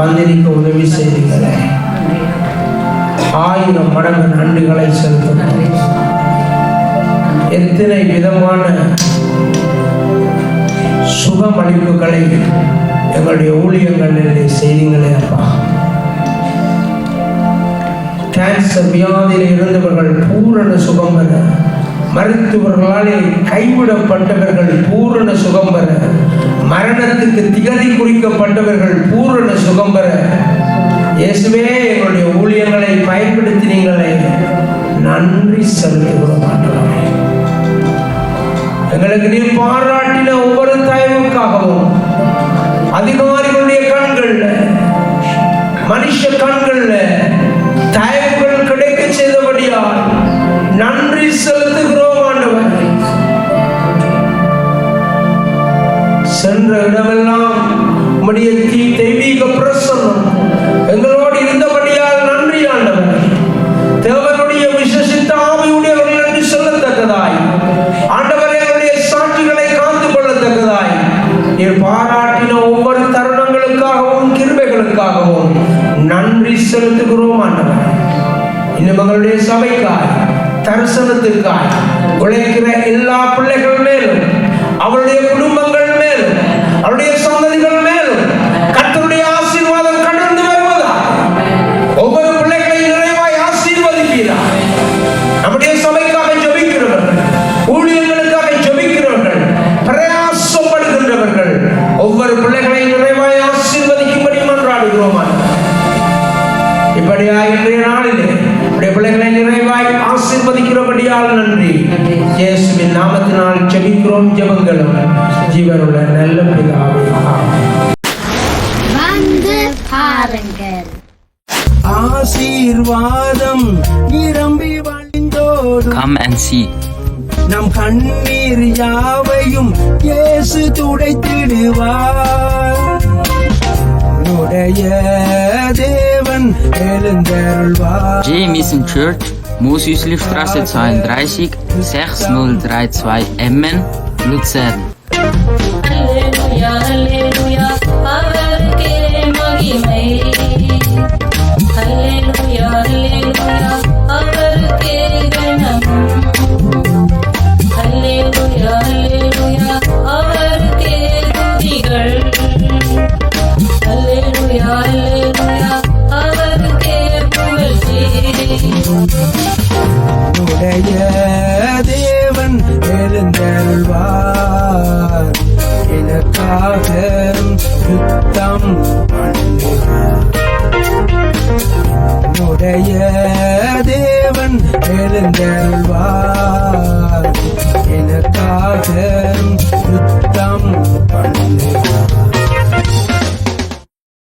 பந்திரிக்க உதவி செய்தீங்களே ஆயிரம் மடங்கு நன்றிகளை செலுத்தணும் எத்தனை விதமான சுகமளிப்புகளை எங்களுடைய ஊழியங்களிலே செய்தீங்களே அப்பா. கேன்சர் வியாதியில் இருந்தவர்கள் பூரண சுகம் பெற மருத்துவர்களாலே கைவிடப்பட்டவர்கள் பூரண சுகம் பெற மரணத்துக்கு திகதி குறிக்கப்பட்டவர்கள் பூரண சுகம் பெற இயேசுவே எங்களுடைய ஊழியங்களை பயன்படுத்தினீங்களே நன்றி செலுத்துகிறோம் ஆண்டவரே. எங்களுக்கு நீர் பாராட்டின ஒவ்வொரு தயவுக்காகவும் அதிகாரிகளுடைய கண்கள்ல மனுஷ கண்கள்ல தயவுகள் கிடைக்க செய்தபடியால் இன்னும் எங்களுடைய சபைக்காய் தரிசனத்துக்காய் உழைக்கிற எல்லா பிள்ளைகள் மேலும் அவருடைய குடும்பங்கள் மேலும் அவருடைய சந்ததிகள் மேலும் ஆசீர்வதிக்கிறபடியால் நன்றி. இயேசுவின் நாமத்தினால் ஜெபிக்கிறோம் ஜெபங்களும். ஜீவனுள்ள நல்ல பிதாவே. ஆமென். வந்து பாருங்கள். ஆசீர்வாதம் நிரம்பி வழிந்தோடும். Come and see. நம் கண்ணீர் யாவையும் இயேசு துடைத்திடுவார். உடைய தேவன் எழுந்தருள்வார். J. Mission Church, Moschuslifstraße 32, 6032 Emmen, Luzern. Halleluja, Halleluja. உடைய தேவன் எழுந்தருள்வார்